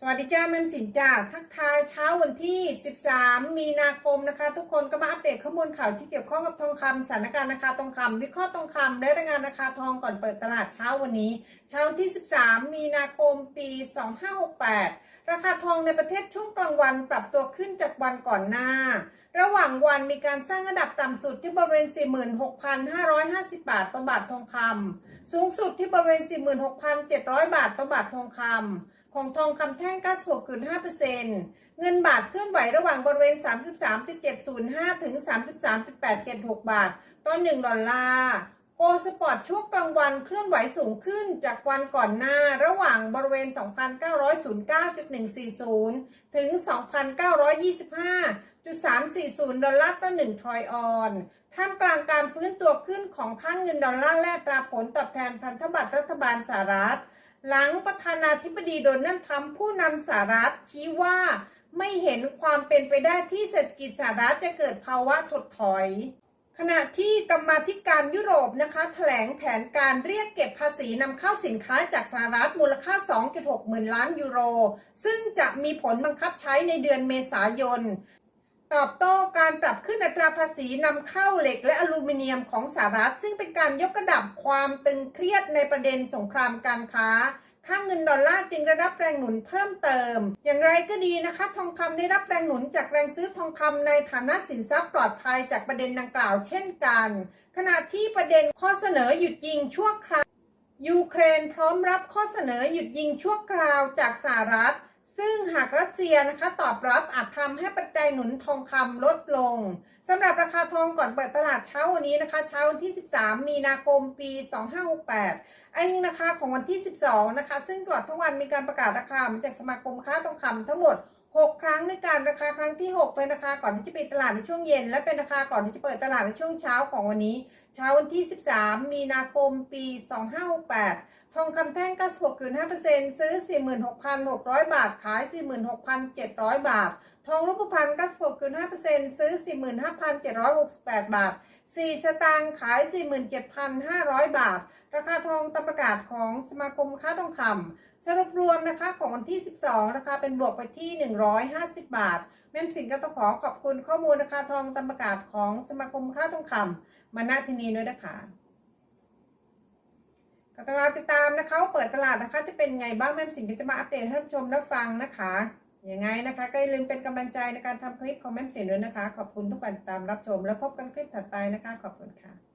สวัสดีจ้าแม่มสินจ้าทักทายเช้าวันที่ 13 มีนาคมนะคะ ทุกคนก็มาอัปเดตข้อมูลข่าวที่เกี่ยวข้องกับทองคำสถานการณ์ราคาทองคำวิเคราะห์ทองคำและรายงานราคาทองก่อนเปิดตลาดเช้าวันนี้ เช้าวันที่ 13 มีนาคมปี 2568 ราคาทองในประเทศช่วงกลางวันปรับตัวขึ้นจากวันก่อนหน้า ระหว่างวันมีการสร้างระดับต่ำสุดที่บริเวณ 46,550 บาทต่อบาททองคำสูงสุดที่บริเวณ 46,700 บาทต่อบาททองคำ ของทองคำแท่ง 96.5%เงินบาทเคลื่อนไหวระหว่างบริเวณ 33.705 ถึง 33.876 บาท ต่อ1ดอลลาร์โกลสปอร์ตช่วงกลางวันเคลื่อนไหวสูงขึ้นจากวันก่อนหน้าระหว่างบริเวณ 2,909.140 ถึง 2,925.340 ดอลลาร์ต่อ 1ทรอยออนท่ามกลางการฟื้นตัวขึ้นของค่างเงินดอลลาร์แลกตราผลตอบแทนพันธบัตรรัฐบาลสหรัฐ หลังประธานาธิบดีโดนัลด์ทรัมป์ผู้นำสหรัฐชี้ว่าไม่เห็นความเป็นไปได้ที่เศรษฐกิจสหรัฐจะเกิดภาวะถดถอย ขณะที่กรรมาธิการยุโรปนะคะแถลงแผนการเรียกเก็บภาษีนำเข้าสินค้าจากสหรัฐมูลค่า 2.6 หมื่นล้านยูโร ซึ่งจะมีผลบังคับใช้ในเดือนเมษายน ตอบโต้การปรับขึ้นอัตราภาษีนำเข้าเหล็กและอลูมิเนียมของสหรัฐ ซึ่งเป็นการยกระดับความตึงเครียดในประเด็นสงครามการค้า ค่าเงินดอลลาร์จึงได้รับแรงหนุนเพิ่มเติม อย่างไรก็ดีนะคะ ทองคำได้รับแรงหนุนจากแรงซื้อทองคำในฐานะสินทรัพย์ปลอดภัยจากประเด็นดังกล่าวเช่นกัน ขณะที่ประเด็นข้อเสนอหยุดยิงชั่วคราวยูเครนพร้อมรับข้อเสนอหยุดยิงชั่วคราวจากสหรัฐ ซึ่งหากรัสเซียนะคะตอบรับอาจทำให้ปัจจัยหนุนทองคำลดลงสำหรับราคาทองก่อนเปิดตลาดเช้าวันนี้นะคะ เช้าวันที่ 13 มีนาคมปี 2568 ไอ้ราคาของวันที่ 12 นะคะ ซึ่งตลอดทั้งวันมีการประกาศราคามาจากสมาคมค้าทองคำทั้งหมด 6 ครั้งในการราคาครั้งที่ 6 เป็นราคาก่อนที่จะปิดตลาดในช่วงเย็น และเป็นราคาก่อนที่จะเปิดตลาดในช่วงเช้าของวันนี้ เช้าวันที่ 13 มีนาคมปี 2568 ทองคำแท่ง 96.5%ซื้อ 46,600 บาท ขาย 46,700 บาท ทองรูปพรรณ96.5%ซื้อ 45,768 บาท 4 สตางค์ขาย 47,500 บาท ราคาทองตามประกาศของสมาคมค้าทองคำสรุปรวมนะคะของวันที่ 12ราคาเป็นบวกไปที่ 150 บาท แม่มสินก็ต้องขอขอบคุณข้อมูลราคาทองตามประกาศของสมาคมค้าทองคำมาณที่นี้ด้วยนะคะ ก็ต้องรอติดตามนะคะว่าเปิดตลาดนะคะ จะเป็นไงบ้างแม่สินก็จะมาอัปเดตให้ท่านผู้ชมได้ฟังนะคะยังไงนะคะ ก็อย่าลืมเป็นกำลังใจในการทำคลิปของแม่สินด้วยนะคะ ขอบคุณทุกการติดตามรับชม แล้วพบกันคลิปถัดไปนะคะ ขอบคุณค่ะ